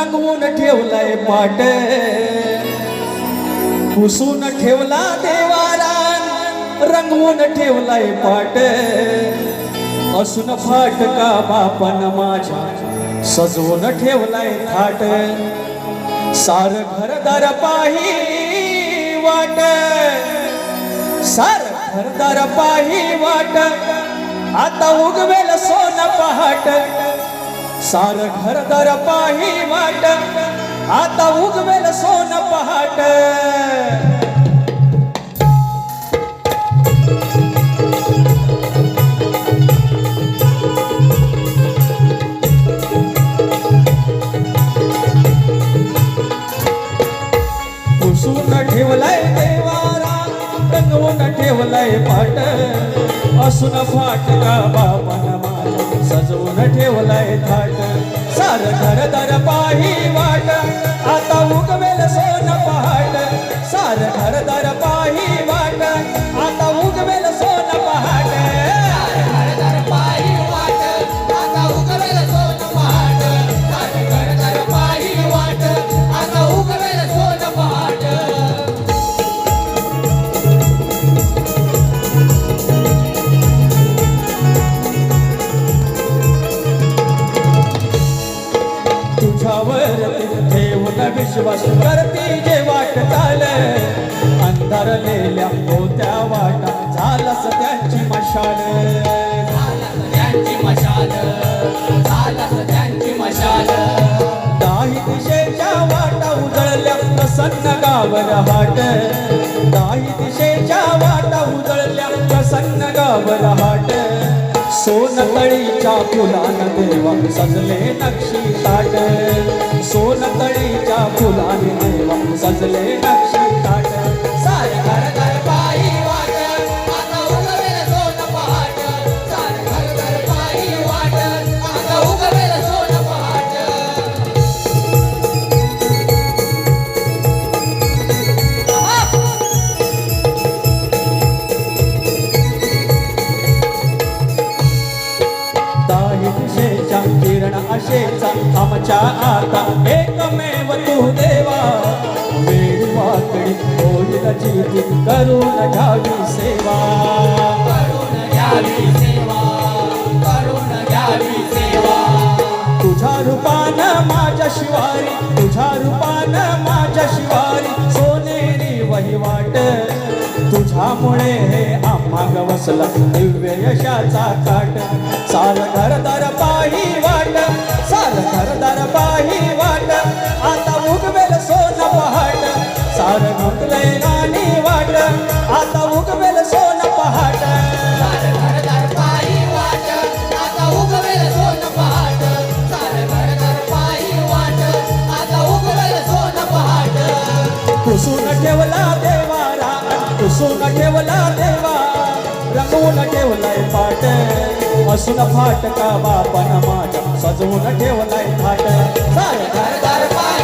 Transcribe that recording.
रंगवून ठेवलाय पाट पुसून ठेवला देवारा रंगवून ठेवलाय पाट असून फाटका बापन माझ्या सजवून ठेवलाय थाट. सार घरदार पाही वाट. सार घरदार पाही वाट. आता उगवेल सोन पहाट. सार घरदार पाही वाट आता उगवेल सोन पहाट. पुसून ठेवलाय देवारा रंगवून ठेवलाय पाट. असून फाटका बापन माझ्या सजवून ठेवलाय थाट. सार घरदार पाही वाट. आता उगवेल सोन पहाट. सार घरदार पाही विश्वास करती जे वाट चाल. अंधारलेल्या होत्या वाटा झालंच त्यांची मशाल. त्यांची मशाल झालंच त्यांची मशाल दाही दिशेच्या वाटा उजळल्या प्रसन्न गावर हाट. दाही दिशेच्या वाटा उजळल्या प्रसन्न गावर हाट. सोनतळीच्या फुलान देवा सजले नक्षी ताट. सोनतळीच्या फुला किरण अशेचा आमच्या आता एकमेव तू देवा. वेळ वाकडी होईल जीती करून घ्यावी सेवा. करून घ्यावी सेवा करून घ्यावी सेवा. तुझ्या रूपान माझ्या शिवारी तुझ्या रूपान माझ्या शिवारी सोनेरी वहिवाट तुझ्यामुळे हे आम्हा गवसला दिव्य यशाचा काट. सार घरदार पाही वाट. सार घरदार पाही पुसून ठेवला देवा रंगवून ठेवलाय पाट असून फाटका बापन माझ्या सजवून ठेवलाय फाट सारे घरदार पायी